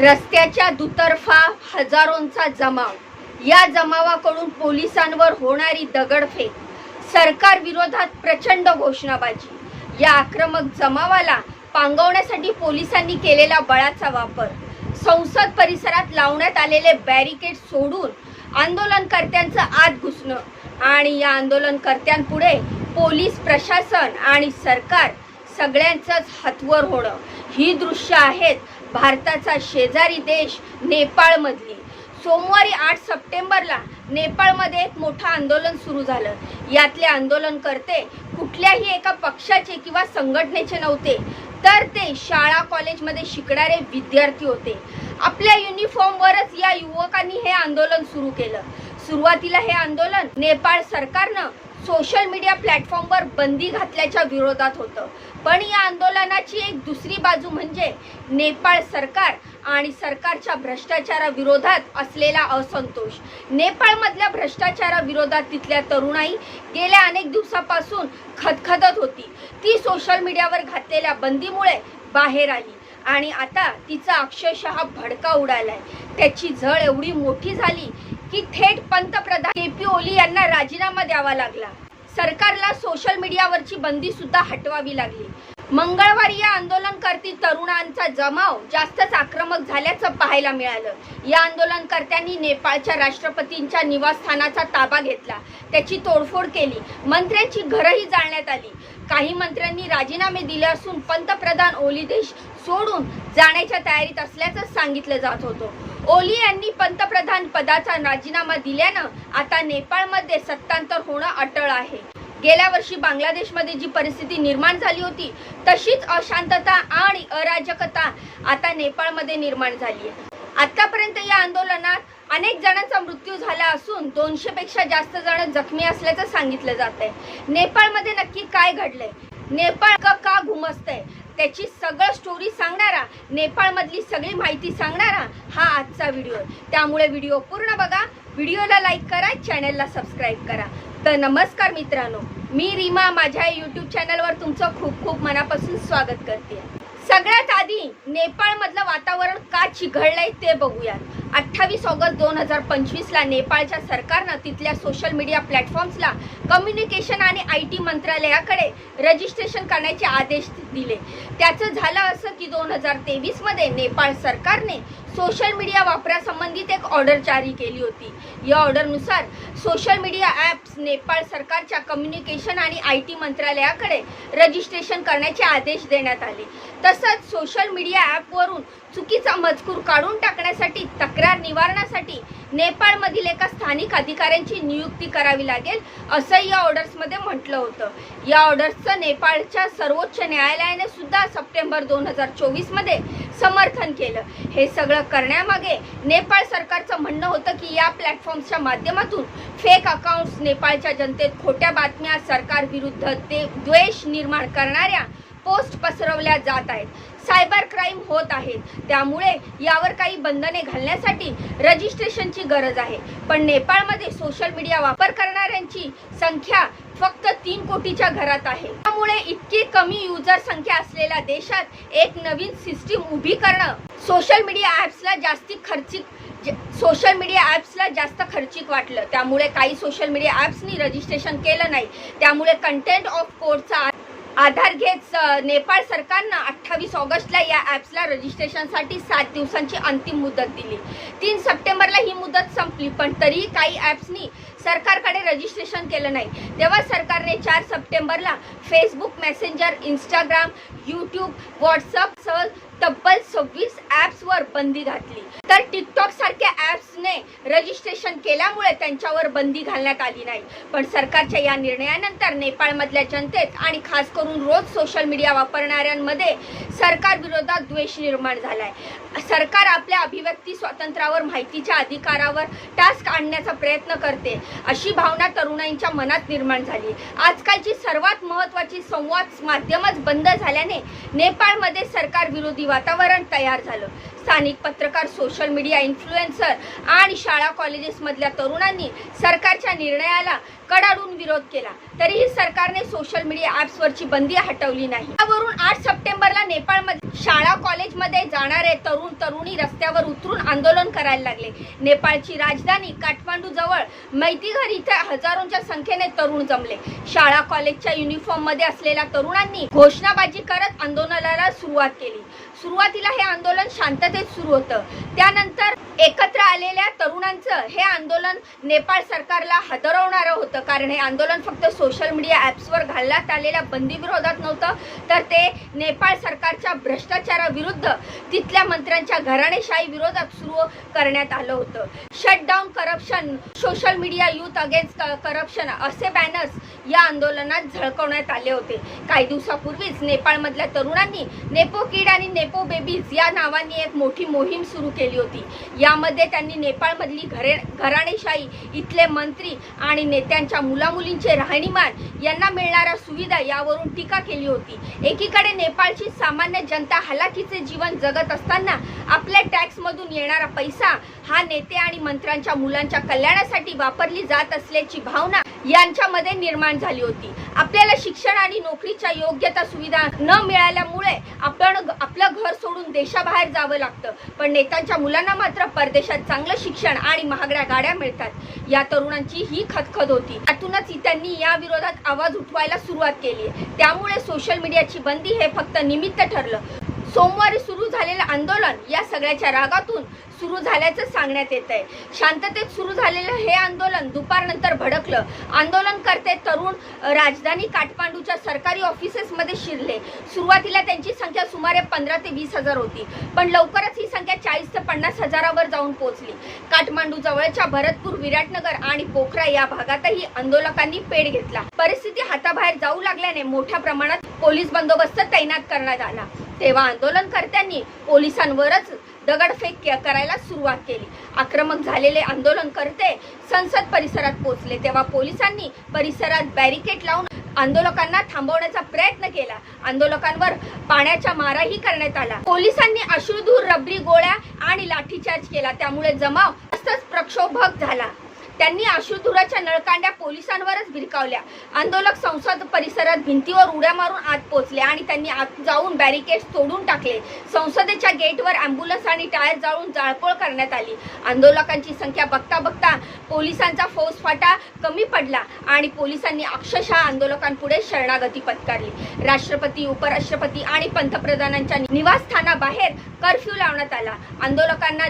रस्त्याच्या दुतर्फा हजारोंचा जमाव. या जमावाकडून पोलिसांवर होणारी दगडफेक सरकार विरोधात प्रचंड घोषणाबाजी. या आक्रमक जमावाला पांगवण्यासाठी पोलिसांनी केलेला बळाचा वापर. संसद परिसरात लावण्यात आलेले बॅरिकेड सोडून आंदोलनकर्त्यांचं आत घुसणं आणि या आंदोलनकर्त्यांपुढे पोलीस प्रशासन आणि सरकार सगळ्यांचंच हतवर होणं. ही दृश्य आहेत भारताचा शेजारी देश नेपाळमधली. सोमवारी आठ सप्टेंबरला नेपाळमध्ये एक मोठं आंदोलन सुरू झालं. यातले आंदोलनकर्ते कुठल्याही एका पक्षाचे किंवा संघटनेचे नव्हते तर ते शाळा कॉलेजमध्ये शिकणारे विद्यार्थी होते. आपल्या युनिफॉर्मवरच या युवकांनी हे आंदोलन सुरू केलं. सुरुवातीला हे आंदोलन नेपाळ सरकारनं सोशल मीडिया प्लॅटफॉर्मवर बंदी घातल्याच्या विरोधात होतं. पण या आंदोलनाची एक दुसरी बाजू म्हणजे नेपाळ सरकार आणि सरकारच्या भ्रष्टाचाराविरोधात असलेला असंतोष. नेपाळमधल्या भ्रष्टाचाराविरोधात तिथल्या तरुणाई गेल्या अनेक दिवसापासून खदखदत होती. ती सोशल मीडियावर घातलेल्या बंदीमुळे बाहेर आली. आणि आता तिचा अक्षरशः भडका उडालाय. त्याची झळ एवढी मोठी झाली की थेट पंतप्रधान के पी ओली यांना राजीनामा द्यावा लागला. सरकारला सोशल मीडियावरची बंदी सुद्धा हटवावी लागली. मंगळवारी या आंदोलनकर्ती तरुणांचा जमाव जास्तच आक्रमक झाल्याचं पाहायला मिळालं. या आंदोलनकर्त्यांनी नेपाळच्या राष्ट्रपतींच्या निवासस्थानाचा ताबा घेतला. त्याची तोडफोड केली. मंत्र्यांची घरही जाळण्यात आली. काही मंत्र्यांनी राजीनामे दिले असून पंतप्रधान ओली देश सोडून जाण्याच्या तयारीत असल्याचं सांगितलं जात होतं. ओली यांनी पंतप्रधान पदाचा राजीनामा दिल्यानं आता नेपाळमध्ये सत्तांतर होणं अटळ आहे. गेल्या वर्षी बांगलादेशमध्ये जी परिस्थिती निर्माण झाली होती तशीच अशांतता आणि अराजकता आता नेपाळमध्ये निर्माण झाली आहे. आतापर्यंत या आंदोलनात अनेक जणांचा मृत्यू झाला असून दोनशे पेक्षा जास्त जण जखमी असल्याचं सांगितलं जात आहे नेपाळमध्ये नक्की काय घडलंय? नेपाळ का का घुमसतंय? त्याची सगळं स्टोरी सांगणारा नेपाळमधली सगळी माहिती सांगणारा हा आजचा व्हिडिओ आहे त्यामुळे व्हिडिओ पूर्ण बघा. व्हिडिओला लाईक करा चॅनलला सबस्क्राईब करा. तर नमस्कार मित्रांनो मी रीमा. माझ्या यूट्यूब चॅनलवर तुमचं खूप खूप मनापासून स्वागत करते. सगळ्यात आधी नेपाळमधलं वातावरण का चिघळलंय ते बघूयात. अठ्ठावीस ऑगस्ट दोन हजार पंचवीसला नेपाळच्या सरकारनं तिथल्या सोशल मीडिया प्लॅटफॉर्म्सला कम्युनिकेशन आणि आय टी मंत्रालयाकडे रजिस्ट्रेशन करण्याचे आदेश दिले. त्याचं झालं असं की दोन हजार तेवीसमध्ये नेपाळ सरकारने सोशल मीडिया वापरासंबंधित एक ऑर्डर जारी केली होती. या ऑर्डरनुसार सोशल मीडिया ॲप्स नेपाळ सरकारच्या कम्युनिकेशन आणि आय टी मंत्रालयाकडे रजिस्ट्रेशन करण्याचे आदेश देण्यात आले. तसंच सोशल मीडिया ॲपवरून चुकीचा मजकूर काढून टाकण्यासाठी तक्रार निवारणासाठी नेपाळमधील एका स्थानिक अधिकाऱ्यांची नियुक्ती करावी लागेल असं या ऑर्डर्समध्ये म्हटलं होतं. या ऑर्डर्सचं नेपाळच्या सर्वोच्च न्यायालयाने सुद्धा सप्टेंबर दोन हजार चोवीसमध्ये समर्थन केलं. हे सगळं करण्यामागे नेपाळ सरकारचं म्हणणं होतं की या प्लॅटफॉर्मच्या माध्यमातून फेक अकाउंट्स नेपाळच्या जनतेत खोट्या बातम्या सरकारविरुद्ध ते द्वेष निर्माण करणाऱ्या पोस्ट पसरवल्या जात आहेत. सायबर क्राईम होत आहेत त्यामुळे यावर काही बंधने घालण्यासाठी रजिस्ट्रेशनची गरज आहे. पण नेपाळमध्ये सोशल मीडिया वापर करणाऱ्यांची संख्या फक्त तीन कोटीच्या घरात आहे. त्यामुळे इतकी कमी युजर संख्या असलेल्या देशात एक नवीन सिस्टीम उभी करणं सोशल मीडिया ॲप्सला जास्ती खर्चिक सोशल मीडिया ॲप्सला जास्त खर्चिक वाटलं. त्यामुळे काही सोशल मीडिया ॲप्सनी रजिस्ट्रेशन केलं नाही. त्यामुळे कंटेंट ऑफ कोडचा आधार घेत नेपाळ सरकारनं अठ्ठावीस ऑगस्टला या ॲप्सला रजिस्ट्रेशनसाठी सात दिवसांची अंतिम मुदत दिली. तीन सप्टेंबरला ही मुदत संपली पण तरीही काही ॲप्सनी सरकारकडे रजिस्ट्रेशन केलं नाही. तेव्हा सरकारने चार सप्टेंबरला Facebook Messenger Instagram YouTube WhatsApp सह तब्बल सव्वीस ॲप्सवर बंदी घातली. तर टिकटॉक सारख्या ॲप्सने रजिस्ट्रेशन केल्यामुळे त्यांच्यावर बंदी घालण्यात आली नाही. पण सरकारच्या या निर्णयानंतर नेपाळमधल्या जनतेत आणि खास करून रोज सोशल मीडिया वापरणाऱ्यांमध्ये सरकार विरोधात द्वेष निर्माण झालाय. सरकार आपल्या अभिव्यक्ती स्वातंत्र्यावर माहितीच्या अधिकारावर टास्क आणण्याचा प्रयत्न करते अशी भावना तरुणांच्या मनात निर्माण झाली. आजकालची सर्वात महत्त्वाची संवाद माध्यमच बंद झाल्याने नेपाळमध्ये सरकार विरोधी वातावरण तयार झालं. स्थानिक पत्रकार सोशल मीडिया इन्फ्लुएन्सर आणि शाळा कॉलेजेसमधल्या तरुणांनी सरकारच्या निर्णयाला कडाडून विरोध केला. तरीही सरकारने सोशल मीडिया ॲप्सवरची बंदी हटवली नाही. यावरून आठ सप्टेंबरला नेपाळमध्ये शाळा कॉलेजमध्ये जाणारे तरुण तरुणी रस्त्यावर उतरून आंदोलन करायला लागले. नेपाळची राजधानी काठमांडू जवळ मैतीघर इथे हजारोंच्या संख्येने तरुण जमले. शाळा कॉलेजच्या युनिफॉर्ममध्ये असलेल्या तरुणांनी घोषणाबाजी करत आंदोलनाला सुरुवात केली. सुरुवातीला हे आंदोलन शांततेत सुरू होतं. त्यानंतर एकत्र आलेल्या तरुणांचं हे आंदोलन नेपाळ सरकारला हदरवणारं होतं. कारण हे आंदोलन फक्त सोशल मीडिया ॲप्सवर घालण्यात आलेल्या बंदी विरोधात नव्हतं तर ते नेपाळ सरकारच्या भ्रष्ट भ्रष्टाचाराविरुद्ध तिथल्या मंत्र्यांच्या घराणेशाही विरोधात सुरू करण्यात आलं होतं. Shutdown corruption social media youth against corruption असे बॅनर्स या आंदोलनात झळकवण्यात आले होते. काही दिवसापूर्वीच नेपाळमधल्या तरुणांनी नेपो किड आणि नेपो बेबीज या नावांनी एक मोठी मोहीम सुरू केली होती. यामध्ये त्यांनी नेपाळमधली घरे घराणेशाही इथले मंत्री आणि नेत्यांच्या मुलामुलींचे राहणीमान यांना मिळणाऱ्या सुविधा यावरून टीका केली होती. एकीकडे नेपाळची सामान्य जनता हलाखीचे जीवन जगत असताना आपल्या टॅक्समधून येणारा पैसा हा नेते आणि मंत्र्यांच्या मुलांच्या कल्याणासाठी वापरली जात असल्याची भावना यांच्यामध्ये निर्माण झाली होती. आपल्याला शिक्षण आणि नोकरीच्या योग्यता सुविधा न मिळाल्यामुळे आपण आपलं घर सोडून देशाबाहेर जावं लागतं. पण नेत्यांच्या मुलांना मात्र परदेशात चांगलं शिक्षण आणि महागड्या गाड्या मिळतात. या तरुणांची ही खतखत होती. त्यातूनच त्यांनी या विरोधात आवाज उठवायला सुरुवात केली. त्यामुळे सोशल मीडियाची बंदी हे फक्त निमित्त ठरलं. सोमवारी सुरू झालेलं आंदोलन या सगळ्याच्या रागातून सुरू झाल्याचं सांगण्यात येत आहे. शांततेत सुरू झालेलं हे आंदोलन दुपारनंतर भडकलं. आंदोलनकर्ते तरुण राजधानी काठमांडूच्या सरकारी ऑफिसेसमध्ये शिरले. सुरुवातीला त्यांची संख्या सुमारे पंधरा ते वीस हजार होती पण लवकरच ही संख्या चाळीस ते पन्नास हजारावर जाऊन पोहोचली. काठमांडू जवळच्या भरतपूर विराटनगर आणि पोखरा या भागातही आंदोलकांनी पेड घेतला. परिस्थिती हाताबाहेर जाऊ लागल्याने मोठ्या प्रमाणात पोलीस बंदोबस्त तैनात करण्यात आला. तेव्हा आंदोलनकर्त्यांनी पोलिसांवरच दगडफेक करायला सुरुवात केली. आक्रमक झालेले आंदोलनकर्ते संसद परिसरात पोहोचले. तेव्हा पोलिसांनी परिसरात बॅरिकेड लावून आंदोलकांना थांबवण्याचा प्रयत्न केला. आंदोलकांवर पाण्याचा माराही करण्यात आला. पोलिसांनी अश्रुधूर रबरी गोळ्या आणि लाठीचार्ज केला. त्यामुळे जमाव जास्तच प्रक्षोभक झाला. त्यांनी आशुधुराच्या नळकांड्या पोलिसांवरच भिरकावल्या. आंदोलक संसद परिसरात भिंतीवर उड्या मारून आत पोहोचले आणि त्यांनी आत जाऊन बॅरिकेड तोडून टाकले. संसदेच्या गेटवर अँब्युलन्स आणि टायर जाळून जाळपोळ करण्यात आली. आंदोलकांची संख्या बघता बघता पोलिसांचा फौजफाटा कमी पडला आणि पोलिसांनी अक्षरशः आंदोलकांपुढे शरणागती पत्करली. राष्ट्रपती उपराष्ट्रपती आणि पंतप्रधानांच्या निवासस्थानाबाहेर कर्फ्यू लावण्यात आला. आंदोलकांना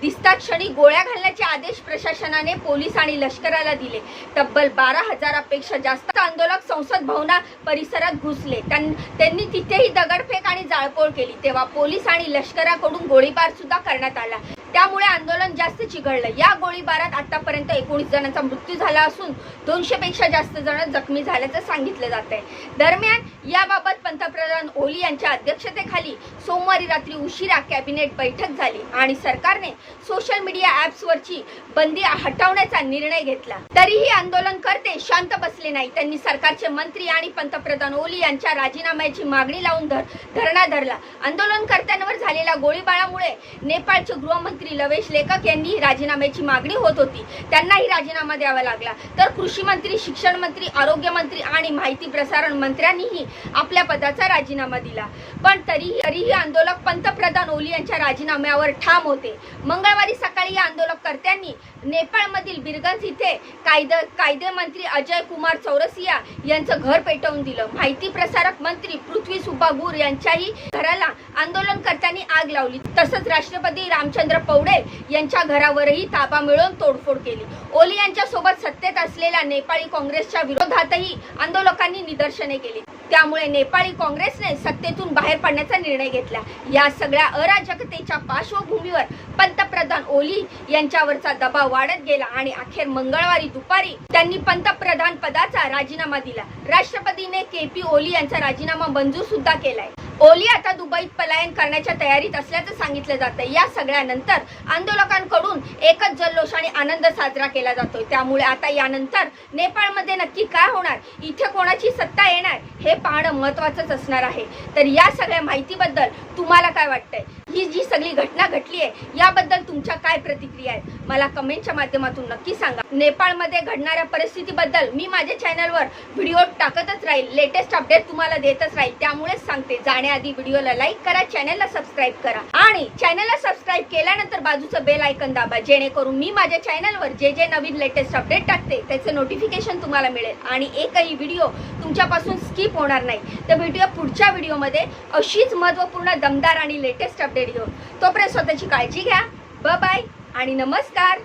दिसता क्षणी गोळ्या घालण्याचे आदेश प्रशासनाने पोलीस पोलीस आणि लष्कराला दिले. तब्बल बारा हजारापेक्षा जास्त आंदोलक संसद भवना परिसरात घुसले. त्यांनी तिथेही दगडफेक आणि जाळपोळ केली. तेव्हा पोलीस आणि लष्कराकडून गोळीबार सुद्धा करण्यात आला. त्यामुळे आंदोलन जास्त चिघळलं. या गोळीबारात आतापर्यंत एकोणीस जणांचा मृत्यू झाला असून दोनशे पेक्षा जास्त जण जखमी झाल्याचं सांगितलं जात आहे दरम्यान याबाबत पंतप्रधान ओली यांच्या अध्यक्षतेखाली सोमवारी रात्री उशिरा कॅबिनेट बैठक झाली आणि सरकारने सोशल मीडिया ॲप्सवरची बंदी हटवण्याचा निर्णय घेतला. तरीही आंदोलनकर्ते शांत बसले नाही. त्यांनी सरकारचे मंत्री आणि पंतप्रधान ओली यांच्या राजीनाम्याची मागणी लावून धर धरणा धरला. आंदोलनकर्त्यांवर झालेल्या गोळीबारामुळे नेपाळचे गृहमंत्री मंत्री लवेश लेखक यांनी राजीनाम्याची मागणी होत होती. त्यांनाही राजीनामा द्यावा लागला. तर कृषी मंत्री शिक्षण मंत्री आरोग्य मंत्री आणि माहिती प्रसारण मंत्र्यांनीही आपल्या पदाचा राजीनामा दिला. पण तरीही तरीही आंदोलक पंतप्रधान ओली यांच्या राजीनाम्यावर ठाम होते. मंगळवारी सकाळी या आंदोलकर्त्यांनी नेपाळमधील बिरगंज इथे कायदे कायदे मंत्री अजय कुमार चौरसिया यांचं घर पेटवून दिलं. माहिती प्रसारक मंत्री पृथ्वी सुब्बा गुर यांच्याही घराला आंदोलनकर्त्यांनी आग लावली. तसंच राष्ट्रपती रामचंद्र पौडेल यांच्या घरावरही ताबा मिळवून तोडफोड केली. ओली यांच्या सोबत सत्तेत असलेल्या नेपाळी काँग्रेसच्या विरोधातही आंदोलकांनी निदर्शने केली. त्यामुळे नेपाळी काँग्रेसने सत्तेतून बाहेर पडण्याचा निर्णय घेतला. या सगळ्या अराजकतेच्या पार्श्वभूमीवर पंतप्रधान ओली यांच्यावरचा दबाव वाढत गेला आणि अखेर मंगळवारी दुपारी त्यांनी पंतप्रधान पदाचा राजीनामा दिला. राष्ट्रपतीने के पी ओली यांचा राजीनामा मंजूर सुद्धा केलाय. ओली आता दुबईत पलायन करण्याच्या तयारीत असल्याचं सांगितलं जातं या सगळ्यानंतर आंदोलकांकडून एकच जल्लोष आणि आनंद साजरा केला जातोय. त्यामुळे आता यानंतर नेपाळमध्ये नक्की काय होणार? इथे कोणाची सत्ता येणार? हे पाहणं महत्वाचंच असणार आहे. तर या सगळ्या माहितीबद्दल तुम्हाला काय वाटतंय? ही जी सगळी घटना घडली आहे याबद्दल तुमच्या काय प्रतिक्रिया आहेत? मला कमेंटच्या माध्यमातून नक्की सांगा. नेपाळमध्ये घडणाऱ्या परिस्थितीबद्दल मी माझ्या चॅनलवर व्हिडिओ टाकतच राहील. लेटेस्ट अपडेट तुम्हाला देतच राहील. त्यामुळेच सांगते. जाण जाण्याआधी व्हिडिओला लाईक करा चॅनलला सबस्क्राईब करा आणि चॅनलला सबस्क्राईब केल्यानंतर बाजूचं बेल आयकन दाबा जेणेकरून मी माझ्या चॅनलवर जे जे नवीन लेटेस्ट अपडेट टाकते त्याचं नोटिफिकेशन तुम्हाला मिळेल. आणि एकही व्हिडिओ तुमच्यापासून स्किप होणार नाही. तर भेटूया पुढच्या व्हिडिओमध्ये अशीच महत्त्वपूर्ण दमदार आणि लेटेस्ट अपडेट घेऊन. तोपर्यंत स्वतःची काळजी घ्या. ब बाय आणि नमस्कार.